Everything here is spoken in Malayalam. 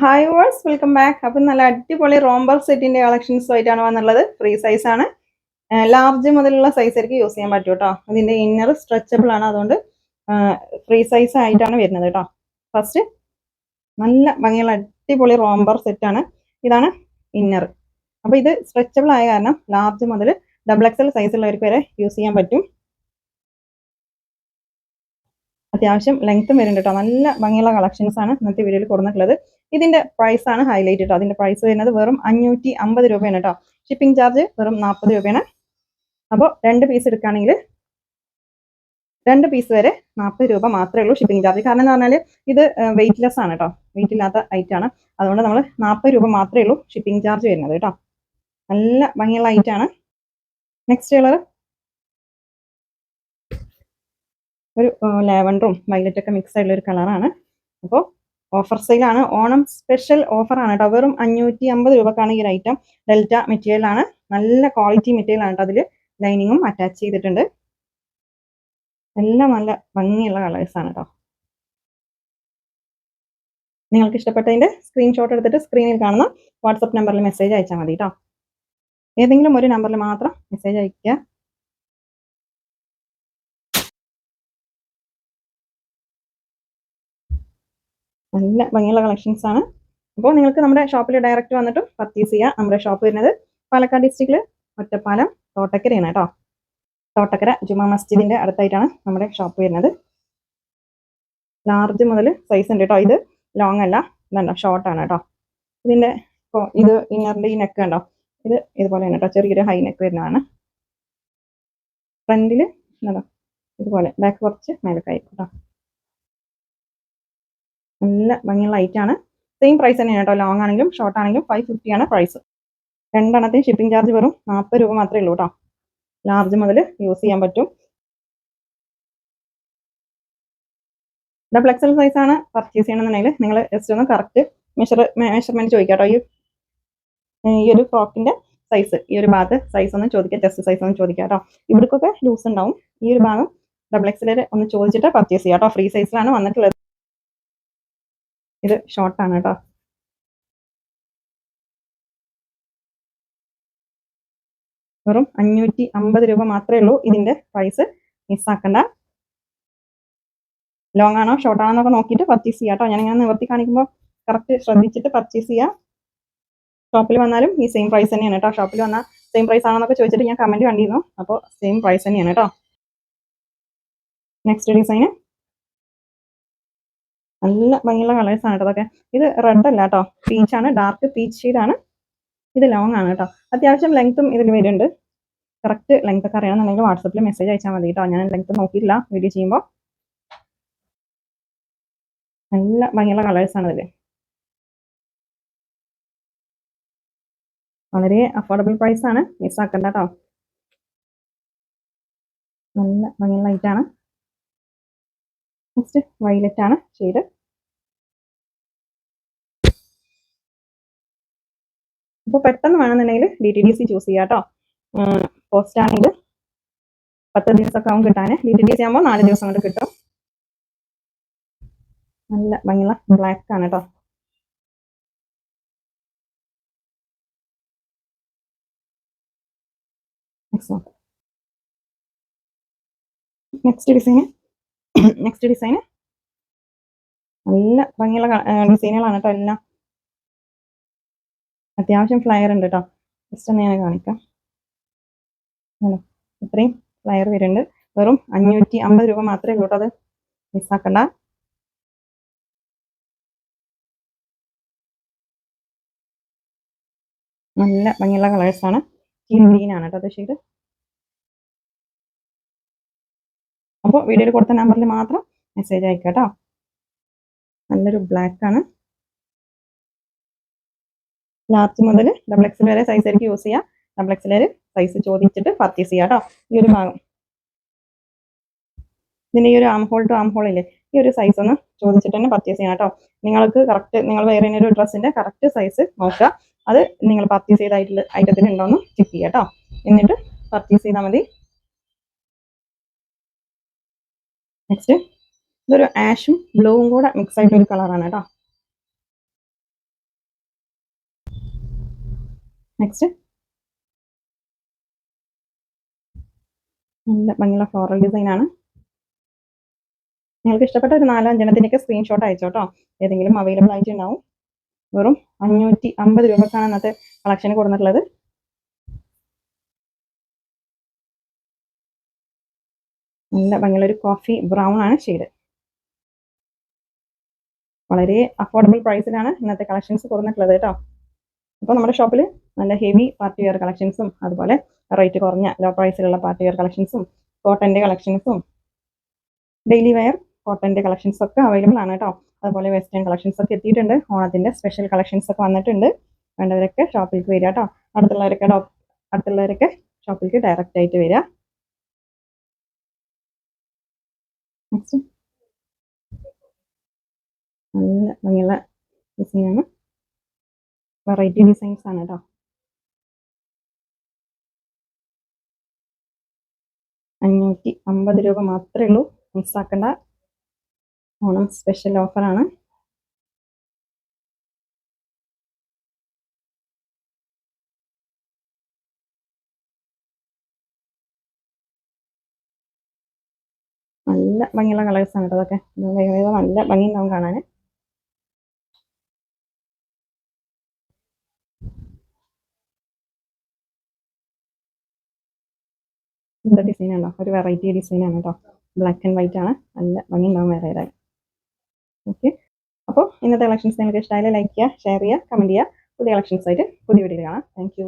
ഹായ് വേഴ്സ് വെൽക്കം ബാക്ക് അപ്പം നല്ല അടിപൊളി റോംബർ സെറ്റിന്റെ കളക്ഷൻസ് ആയിട്ടാണ് വന്നുള്ളത് ഫ്രീ സൈസ് ആണ്. ലാർജ് മുതലുള്ള സൈസ് ആയിരിക്കും യൂസ് ചെയ്യാൻ പറ്റും കേട്ടോ അതിന്റെ ഇന്നർ സ്ട്രെച്ചബിൾ ആണ്. അതുകൊണ്ട് ഫ്രീ സൈസ് ആയിട്ടാണ് വരുന്നത് കേട്ടോ ഫസ്റ്റ് നല്ല ഭംഗിയുള്ള അടിപൊളി റോംബർ സെറ്റ് ആണ്. ഇതാണ് ഇന്നർ അപ്പോൾ ഇത് സ്ട്രെച്ചബിൾ ആയ കാരണം ലാർജ് മുതൽ ഡബിൾ എക്സൽ സൈസുള്ളവർക്ക് വരെ യൂസ് ചെയ്യാൻ പറ്റും. അത്യാവശ്യം ലെങ്ത്തും വരുന്നുണ്ട് കേട്ടോ. നല്ല ഭംഗിയുള്ള കളക്ഷൻസ് ആണ് ഇന്നത്തെ വീഡിയോയിൽ കൊടുത്തിട്ടുള്ളത്. ഇതിന്റെ പ്രൈസ് ആണ് ഹൈലൈറ്റ് കേട്ടോ അതിന്റെ പ്രൈസ് വരുന്നത് വെറും അഞ്ഞൂറ്റി അമ്പത് രൂപയാണ് കേട്ടോ. ഷിപ്പിംഗ് ചാർജ് വെറും നാൽപ്പത് രൂപയാണ്. അപ്പോൾ രണ്ട് പീസ് എടുക്കുകയാണെങ്കിൽ രണ്ട് പീസ് വരെ നാൽപ്പത് രൂപ മാത്രമേ ഉള്ളൂ ഷിപ്പിംഗ് ചാർജ് കാരണം എന്ന് പറഞ്ഞാൽ ഇത് വെയിറ്റ്ലെസ് ആണ് കേട്ടോ. വെയിറ്റ് ഇല്ലാത്ത ഐറ്റം ആണ്. അതുകൊണ്ട് നമ്മൾ നാൽപ്പത് രൂപ മാത്രമേ ഉള്ളൂ ഷിപ്പിംഗ് ചാർജ് വരുന്നത് കേട്ടോ. നല്ല ഭംഗിയുള്ള ഐറ്റം ആണ്. നെക്സ്റ്റ് കളർ ഒരു ലാവൻഡറും വയലറ്റൊക്കെ മിക്സ് ആയിട്ടുള്ള ഒരു കളറാണ് അപ്പോൾ ഓഫർ സെയിലാണ് ഓണം സ്പെഷ്യൽ ഓഫറാണ് കേട്ടോ. വെറും അഞ്ഞൂറ്റി അമ്പത് രൂപക്കാണ് ഈ ഒരു ഐറ്റം ഡെൽറ്റ മെറ്റീരിയലാണ് നല്ല ക്വാളിറ്റി മെറ്റീരിയൽ ആണ് കേട്ടോ അതിൽ ലൈനിങ്ങും അറ്റാച്ച് ചെയ്തിട്ടുണ്ട്. എല്ലാം നല്ല ഭംഗിയുള്ള കളേഴ്സ് ആണ് കേട്ടോ. നിങ്ങൾക്ക് ഇഷ്ടപ്പെട്ടതിന്റെ സ്ക്രീൻഷോട്ട് എടുത്തിട്ട് സ്ക്രീനിൽ കാണുന്ന വാട്സപ്പ് നമ്പറിൽ മെസ്സേജ് അയച്ചാൽ മതി കേട്ടോ. ഏതെങ്കിലും ഒരു നമ്പറിൽ മാത്രം മെസ്സേജ് അയക്കുക നല്ല ഭംഗിയുള്ള കളക്ഷൻസ് ആണ്. അപ്പോൾ നിങ്ങൾക്ക് നമ്മുടെ ഷോപ്പിൽ ഡയറക്റ്റ് വന്നിട്ട് പർച്ചേസ് ചെയ്യാം. നമ്മുടെ ഷോപ്പ് വരുന്നത് പാലക്കാട് ഡിസ്ട്രിക്റ്റിൽ ഒറ്റപ്പാലം തോട്ടക്കരയാണ് കേട്ടോ. തോട്ടക്കര ജുമാ മസ്ജിദിന്റെ അടുത്തായിട്ടാണ് നമ്മുടെ ഷോപ്പ് വരുന്നത്. ലാർജ് മുതൽ സൈസ് ഉണ്ട് കേട്ടോ ഇത്. ലോങ് അല്ല ഇതുണ്ടോ ഷോർട്ടാണ് കേട്ടോ കേട്ടോ. ഇതിന്റെ ഇത് ഇന്നറിന്റെ ഈ നെക്ക് ഉണ്ടോ ഇത് ഇതുപോലെയാണ് കേട്ടോ. ചെറിയൊരു ഹൈ നെക്ക് വരുന്നതാണ്. ഫ്രണ്ടിൽ എന്താ ഇതുപോലെ. ബാക്ക് കുറച്ച് മേലക്കായിരിക്കും കേട്ടോ. നല്ല ഭംഗിയുള്ള ആണ്. സെയിം പ്രൈസ് തന്നെയാണ് കേട്ടോ. ലോങ് ആണെങ്കിലും ഷോർട്ട് ആണെങ്കിലും ഫൈവ് ഫിഫ്റ്റി ആണ് പ്രൈസ് രണ്ടെണ്ണത്തിന് ഷിപ്പിംഗ് ചാർജ് വെറും നാൽപ്പത് രൂപ മാത്രമേ ഉള്ളൂ കേട്ടോ. ലാർജ് മുതൽ യൂസ് ചെയ്യാൻ പറ്റും. ഡബിൾ എക്സൽ സൈസ് ആണ് പർച്ചേസ് ചെയ്യണമെന്നുണ്ടെങ്കിൽ നിങ്ങൾ ജസ്റ്റ് ഒന്ന് കറക്റ്റ് മെഷർ മെഷർമെന്റ് ചോദിക്കാം കേട്ടോ ഈ ഈ ഒരു ഫ്രോക്കിന്റെ സൈസ് ഈ ഒരു ഭാഗത്ത് സൈസ് ഒന്ന് ചോദിക്കാം ചെസ്റ്റ് സൈസ് ഒന്ന് ചോദിക്കാം കേട്ടോ. ഇവിടേക്കൊക്കെ ലൂസ് ഉണ്ടാവും. ഈ ഒരു ഭാഗം ഡബിൾ എക്സൽ ഒന്ന് ചോദിച്ചിട്ട് പർച്ചേസ് ചെയ്യാം കേട്ടോ. ഫ്രീ സൈസിലാണ് വന്നിട്ടുള്ളത്. ഇത് ഷോർട്ടാണ് കേട്ടോ വെറും അഞ്ഞൂറ്റി അമ്പത് രൂപ മാത്രമേ ഉള്ളൂ ഇതിന്റെ പ്രൈസ് മിസ്സാക്കണ്ട ലോങ് ആണോ ഷോർട്ട് ആണോ എന്നൊക്കെ നോക്കിയിട്ട് പർച്ചേസ് ചെയ്യാം കേട്ടോ ഞാനിങ്ങനെ നിവർത്തി കാണിക്കുമ്പോൾ കറക്റ്റ് ശ്രദ്ധിച്ചിട്ട് പർച്ചേസ് ചെയ്യാം. ഷോപ്പിൽ വന്നാലും ഈ സെയിം പ്രൈസ് തന്നെയാണ് കേട്ടോ ഷോപ്പിൽ വന്നാൽ സെയിം പ്രൈസ് ആണെന്നൊക്കെ ചോദിച്ചിട്ട് ഞാൻ കമന്റ് കണ്ടിരുന്നു. അപ്പോൾ സെയിം പ്രൈസ് തന്നെയാണ് കേട്ടോ നെക്സ്റ്റ് ഡിസൈന് നല്ല ഭംഗിയുള്ള കളേഴ്സ് ആണ് കേട്ടോ അതൊക്കെ. ഇത് റെഡ് അല്ല കേട്ടോ പീച്ച് ആണ്. ഡാർക്ക് പീച്ച് ഷെയ്ഡാണ് ഇത് ലോങ് ആണ് കേട്ടോ അത്യാവശ്യം ലെങ്ത്തും ഇതിൽ വരുന്നുണ്ട്. കറക്റ്റ് ലെങ്ത് ഒക്കെ അറിയണമെന്നുണ്ടെങ്കിൽ വാട്സപ്പിൽ മെസ്സേജ് അയച്ചാൽ മതി കേട്ടോ ഞാൻ ലെങ്ത് നോക്കിയില്ല വീഡിയോ ചെയ്യുമ്പോൾ നല്ല ഭംഗിയുള്ള ആണ് ഇതിൽ വളരെ അഫോർഡബിൾ പ്രൈസ് ആണ്. മിസ്സാക്കണ്ട കേട്ടോ നല്ല ഭംഗിയുള്ള ലൈറ്റാണ് നെക്സ്റ്റ് വൈലറ്റ് ആണ് ഷെയ്ഡ് ഇപ്പൊ പെട്ടെന്ന് വേണമെന്നുണ്ടെങ്കിൽ D T D C choose ചെയ്യാം കേട്ടോ പോസ്റ്റ് ആണെങ്കിൽ പത്ത് ദിവസമൊക്കെ ആവും കിട്ടാൻ ഡി ടി ഡി സി ആകുമ്പോൾ നാല് ദിവസം കൊണ്ട് കിട്ടും. നല്ല ഭംഗിയുള്ള ബ്ലാക്ക് ആണ് കേട്ടോ നെക്സ്റ്റ് ഡിസൈന് നെക്സ്റ്റ് ഡിസൈൻ നല്ല ഭംഗിയുള്ള ഡിസൈനുകളാണ് കേട്ടോ എല്ലാം. അത്യാവശ്യം ഫ്ലയർ ഉണ്ട് കേട്ടോ ജസ്റ്റ് ഒന്ന് ഞാൻ കാണിക്കാം. ഇത്രയും ഫ്ലയർ വരുന്നുണ്ട്. വെറും അഞ്ഞൂറ്റി അമ്പത് രൂപ മാത്രമേ ഉള്ളൂ അത്. മിസ്സാക്കണ്ട നല്ല ഭംഗിയുള്ള കളേഴ്സാണ് ഗ്രീൻ ആണ് കേട്ടോ അത് ഷെയ്ഡ് അപ്പോൾ വീഡിയോയിൽ കൊടുത്ത നമ്പറിൽ മാത്രം മെസ്സേജ് അയക്കാം കേട്ടോ. നല്ലൊരു ബ്ലാക്ക് ആണ്. ലാർജ് മുതൽ ഡബിൾ എക്സ് വരെ സൈസ് ആയിരിക്കും യൂസ് ചെയ്യാം. ഡബിൾ എക്സ് വരെ സൈസ് ചോദിച്ചിട്ട് പർച്ചേസ് ചെയ്യാം കേട്ടോ. ഈ ഒരു ഭാഗം. ഇതിന് ഈ ഒരു arm hole to arm hole ഇല്ലേ? ഈ ഒരു സൈസ് ഒന്ന് ചോദിച്ചിട്ട് തന്നെ പർച്ചേസ് ചെയ്യാം കേട്ടോ. നിങ്ങൾക്ക് കറക്റ്റ് നിങ്ങൾ വേറെ ഒരു ഡ്രസ്സിന്റെ കറക്റ്റ് സൈസ് നോക്കുക. അത് നിങ്ങൾ പർച്ചേസ് ചെയ്ത ഐറ്റത്തിൽ ഉണ്ടോ എന്ന് ചെക്ക് ചെയ്യാം കേട്ടോ. എന്നിട്ട് പർച്ചേസ് ചെയ്താൽ മതി. നെക്സ്റ്റ് ഇതൊരു ആഷും ബ്ലൂവും കൂടെ മിക്സ് ആയിട്ട് ഒരു കളറാണ് കേട്ടോ. നെക്സ്റ്റ് നല്ല ഭംഗിയുള്ള ഫ്ലോറൽ ഡിസൈൻ ആണ്. നിങ്ങൾക്ക് ഇഷ്ടപ്പെട്ട ഒരു നാലഞ്ചെണ്ണത്തിന്റെയൊക്കെ സ്ക്രീൻഷോട്ട് അയച്ചോ കേട്ടോ ഏതെങ്കിലും അവൈലബിൾ ആയിട്ടുണ്ടാവും. വെറും അഞ്ഞൂറ്റി അമ്പത് രൂപക്കാണ് അന്നത്തെ കളക്ഷൻ കൊടുത്തിട്ടുള്ളത്. നല്ല ഭംഗിയുള്ള കോഫി ബ്രൗൺ ആണ് ഷെയ്ഡ് വളരെ അഫോർഡബിൾ പ്രൈസിലാണ് ഇന്നത്തെ കളക്ഷൻസ് കുറഞ്ഞിട്ടുള്ളത് കേട്ടോ. അപ്പോൾ നമ്മുടെ ഷോപ്പിൽ നല്ല ഹെവി പാർട്ടി വെയർ കളക്ഷൻസും അതുപോലെ റേറ്റ് കുറഞ്ഞ ലോ പ്രൈസിലുള്ള പാർട്ടി വെയർ കളക്ഷൻസും കോട്ടന്റെ കളക്ഷൻസും ഡെയിലി വെയർ കോട്ടന്റെ കളക്ഷൻസ് ഒക്കെ അവൈലബിൾ ആണ് കേട്ടോ. അതുപോലെ വെസ്റ്റേൺ കളക്ഷൻസ് ഒക്കെ എത്തിയിട്ടുണ്ട്. ഓണത്തിന്റെ സ്പെഷ്യൽ കളക്ഷൻസ് ഒക്കെ വന്നിട്ടുണ്ട്. വേണ്ടവരൊക്കെ ഷോപ്പിലേക്ക് വരിക കേട്ടോ. അടുത്തുള്ളവരൊക്കെ അടുത്തുള്ളവരൊക്കെ ഷോപ്പിലേക്ക് ഡയറക്റ്റ് ആയിട്ട് വരിക. നെക്സ്റ്റ് നല്ല ഭംഗിയുള്ള ആണ് വെറൈറ്റി ഡിസൈൻസ് ആണ് കേട്ടോ അഞ്ഞൂറ്റി അമ്പത് രൂപ മാത്രമേ ഉള്ളൂ. മിസ്സാക്കേണ്ട ഓണം സ്പെഷ്യൽ ഓഫറാണ് നല്ല ഭംഗിയുള്ള കളേഴ്സ് ആണ് കേട്ടോ അതൊക്കെ വേഗം നല്ല ഭംഗി ഉണ്ടാവും കാണാൻ ഇത് ഡിസൈൻ ആണോ ഒരു വെറൈറ്റി ഡിസൈൻ ആണ് കേട്ടോ ബ്ലാക്ക് ആൻഡ് വൈറ്റ് ആണ്. നല്ല ഭംഗി ഉണ്ടാവും വേറെ ഏതായി ഓക്കെ. അപ്പോൾ ഇന്നത്തെ കളക്ഷൻസ് നിങ്ങൾക്ക് ഇഷ്ടമായാലും ലൈക്ക് ചെയ്യുക ഷെയർ ചെയ്യുക കമന്റ് ചെയ്യുക. പുതിയ കളക്ഷൻസ് ആയിട്ട് പുതിയ വീഡിയോ കാണാം. താങ്ക്